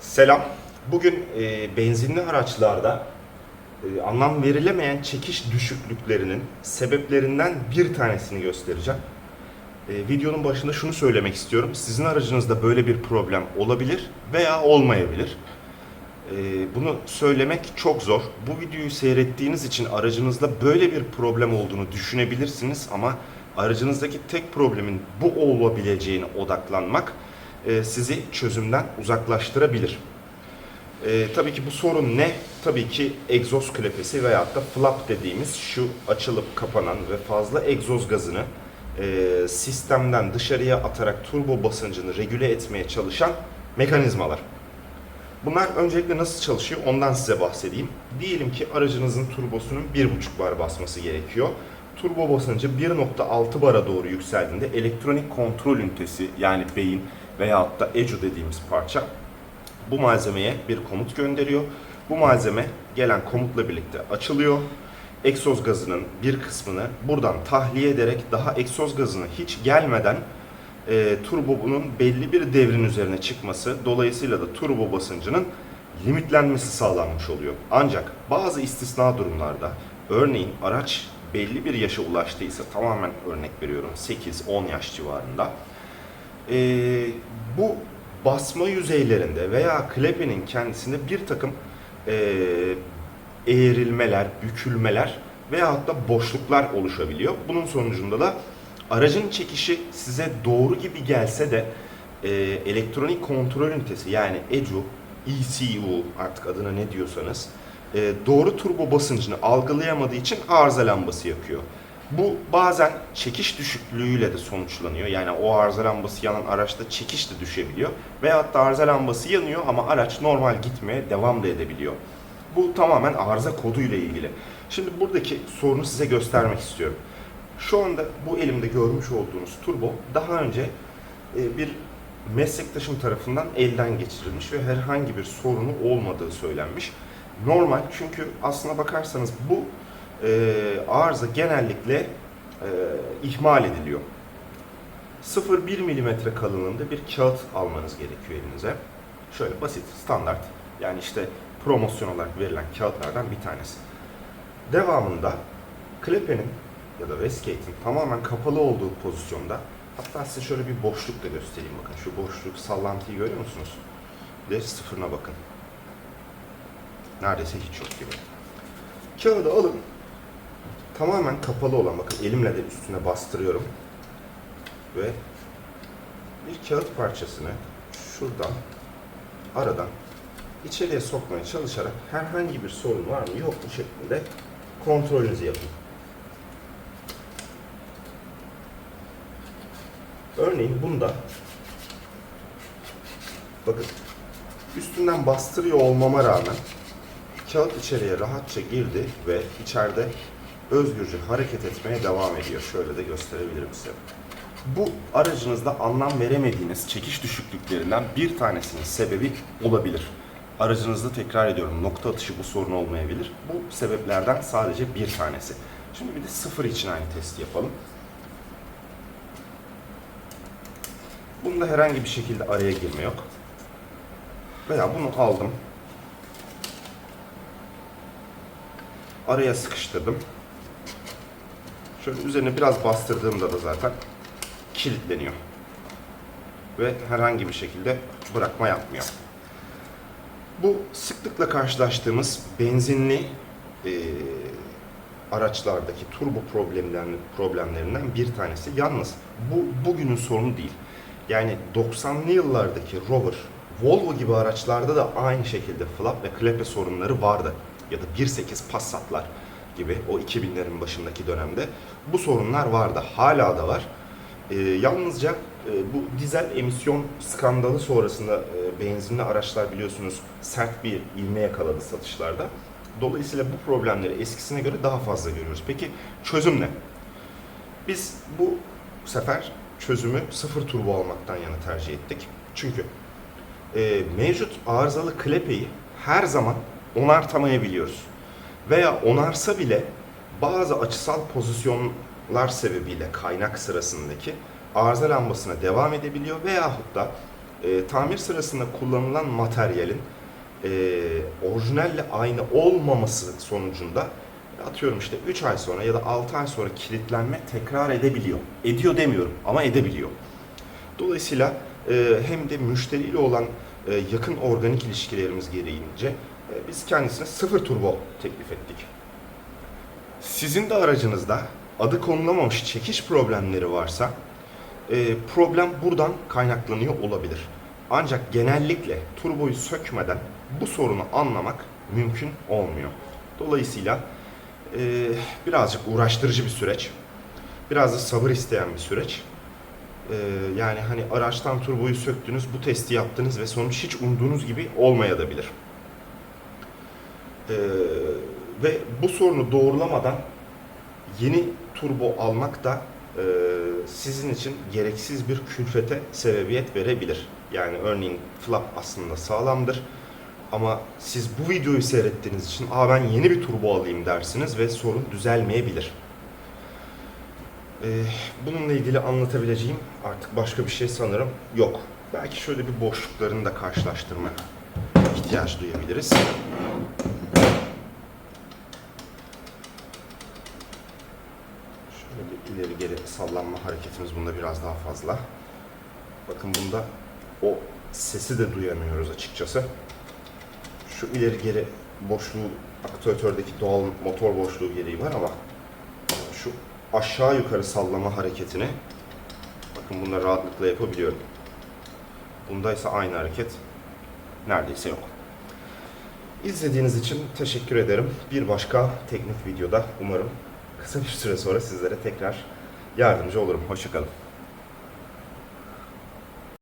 Selam. Bugün e, benzinli araçlarda e, anlam verilemeyen çekiş düşüklüklerinin sebeplerinden bir tanesini göstereceğim. E, videonun başında şunu söylemek istiyorum. Sizin aracınızda böyle bir problem olabilir veya olmayabilir. E, bunu söylemek çok zor. Bu videoyu seyrettiğiniz için aracınızda böyle bir problem olduğunu düşünebilirsiniz ama aracınızdaki tek problemin bu olabileceğine odaklanmak e, sizi çözümden uzaklaştırabilir. E, tabii ki bu sorun ne? Tabii ki egzoz klepesi veyahut da flap dediğimiz şu açılıp kapanan ve fazla egzoz gazını e, sistemden dışarıya atarak turbo basıncını regüle etmeye çalışan mekanizmalar. Bunlar öncelikle nasıl çalışıyor ondan size bahsedeyim. Diyelim ki aracınızın turbosunun 1.5 bar basması gerekiyor. Turbo basıncı 1.6 bara doğru yükseldiğinde elektronik kontrol ünitesi yani beyin veyahut da ECU dediğimiz parça bu malzemeye bir komut gönderiyor. Bu malzeme gelen komutla birlikte açılıyor. Egzoz gazının bir kısmını buradan tahliye ederek daha egzoz gazını hiç gelmeden e, turbo bunun belli bir devrin üzerine çıkması dolayısıyla da turbo basıncının limitlenmesi sağlanmış oluyor. Ancak bazı istisna durumlarda örneğin araç belli bir yaşa ulaştıysa tamamen örnek veriyorum 8-10 yaş civarında e, bu basma yüzeylerinde veya klepenin kendisinde bir takım e, eğrilmeler, bükülmeler veyahut da boşluklar oluşabiliyor. Bunun sonucunda da aracın çekişi size doğru gibi gelse de e, elektronik kontrol ünitesi yani ECU, ECU artık adına ne diyorsanız e, doğru turbo basıncını algılayamadığı için arıza lambası yakıyor. Bu bazen çekiş düşüklüğüyle de sonuçlanıyor. Yani o arıza lambası yanan araçta çekiş de düşebiliyor. Veyahut da arıza lambası yanıyor ama araç normal gitmeye devam da edebiliyor. Bu tamamen arıza koduyla ilgili. Şimdi buradaki sorunu size göstermek istiyorum. Şu anda bu elimde görmüş olduğunuz turbo daha önce e, bir meslektaşım tarafından elden geçirilmiş ve herhangi bir sorunu olmadığı söylenmiş. Normal çünkü aslına bakarsanız bu e, arıza genellikle e, ihmal ediliyor. 0,1 milimetre kalınlığında bir kağıt almanız gerekiyor elinize. Şöyle basit, standart. Yani işte promosyon olarak verilen kağıtlardan bir tanesi. Devamında klepenin ya da wastegate'in tamamen kapalı olduğu pozisyonda hatta size şöyle bir boşluk da göstereyim bakın. Şu boşluk sallantıyı görüyor musunuz? Ve sıfırına bakın. Neredeyse hiç yok gibi. Kağıdı alın. Tamamen kapalı olan bakın elimle de üstüne bastırıyorum. Ve bir kağıt parçasını şuradan aradan içeriye sokmaya çalışarak herhangi bir sorun var mı yok mu şeklinde kontrolünüzü yapın. Örneğin bunda bakın üstünden bastırıyor olmama rağmen kağıt içeriye rahatça girdi ve içeride özgürce hareket etmeye devam ediyor. Şöyle de gösterebilirim size. Bu aracınızda anlam veremediğiniz çekiş düşüklüklerinden bir tanesinin sebebi olabilir. Aracınızda tekrar ediyorum nokta atışı bu sorun olmayabilir. Bu sebeplerden sadece bir tanesi. Şimdi bir de sıfır için aynı testi yapalım. Bunda herhangi bir şekilde araya girme yok. Veya bunu aldım. Araya sıkıştırdım. Şöyle üzerine biraz bastırdığımda da zaten kilitleniyor. Ve herhangi bir şekilde bırakma yapmıyor. Bu sıklıkla karşılaştığımız benzinli e, araçlardaki turbo problemlerinden, problemlerinden bir tanesi. Yalnız bu bugünün sorunu değil. Yani 90'lı yıllardaki Rover, Volvo gibi araçlarda da aynı şekilde flap ve klepe sorunları vardı. Ya da 1.8 Passat'lar gibi o 2000'lerin başındaki dönemde bu sorunlar vardı. Hala da var. E, yalnızca e, bu dizel emisyon skandalı sonrasında e, benzinli araçlar biliyorsunuz sert bir ilme yakaladı satışlarda. Dolayısıyla bu problemleri eskisine göre daha fazla görüyoruz. Peki çözüm ne? Biz bu sefer çözümü sıfır turbo almaktan yana tercih ettik. Çünkü e, mevcut arızalı klepeyi her zaman onartamayabiliyoruz. Veya onarsa bile bazı açısal pozisyonlar sebebiyle kaynak sırasındaki arıza lambasına devam edebiliyor veyahut da e, tamir sırasında kullanılan materyalin e, orijinalle aynı olmaması sonucunda atıyorum işte 3 ay sonra ya da 6 ay sonra kilitlenme tekrar edebiliyor. Ediyor demiyorum ama edebiliyor. Dolayısıyla e, hem de müşteriyle olan e, yakın organik ilişkilerimiz gereğince biz kendisine sıfır turbo teklif ettik. Sizin de aracınızda adı konulamamış çekiş problemleri varsa e, problem buradan kaynaklanıyor olabilir. Ancak genellikle turboyu sökmeden bu sorunu anlamak mümkün olmuyor. Dolayısıyla e, birazcık uğraştırıcı bir süreç. Biraz da sabır isteyen bir süreç. E, yani hani araçtan turboyu söktünüz, bu testi yaptınız ve sonuç hiç umduğunuz gibi olmayabilir. E, ve bu sorunu doğrulamadan yeni turbo almak da e, sizin için gereksiz bir külfete sebebiyet verebilir. Yani örneğin flap aslında sağlamdır ama siz bu videoyu seyrettiğiniz için Aa ben yeni bir turbo alayım dersiniz ve sorun düzelmeyebilir. E, bununla ilgili anlatabileceğim artık başka bir şey sanırım yok. Belki şöyle bir boşluklarını da karşılaştırma ihtiyaç duyabiliriz. Şöyle bir ileri geri sallanma hareketimiz bunda biraz daha fazla. Bakın bunda o sesi de duyamıyoruz açıkçası. Şu ileri geri boşluğu aktuatördeki doğal motor boşluğu gereği var ama şu aşağı yukarı sallama hareketini bakın bunda rahatlıkla yapabiliyorum. Bunda ise aynı hareket neredeyse yok. İzlediğiniz için teşekkür ederim. Bir başka teknik videoda umarım kısa bir süre sonra sizlere tekrar yardımcı olurum. Hoşçakalın.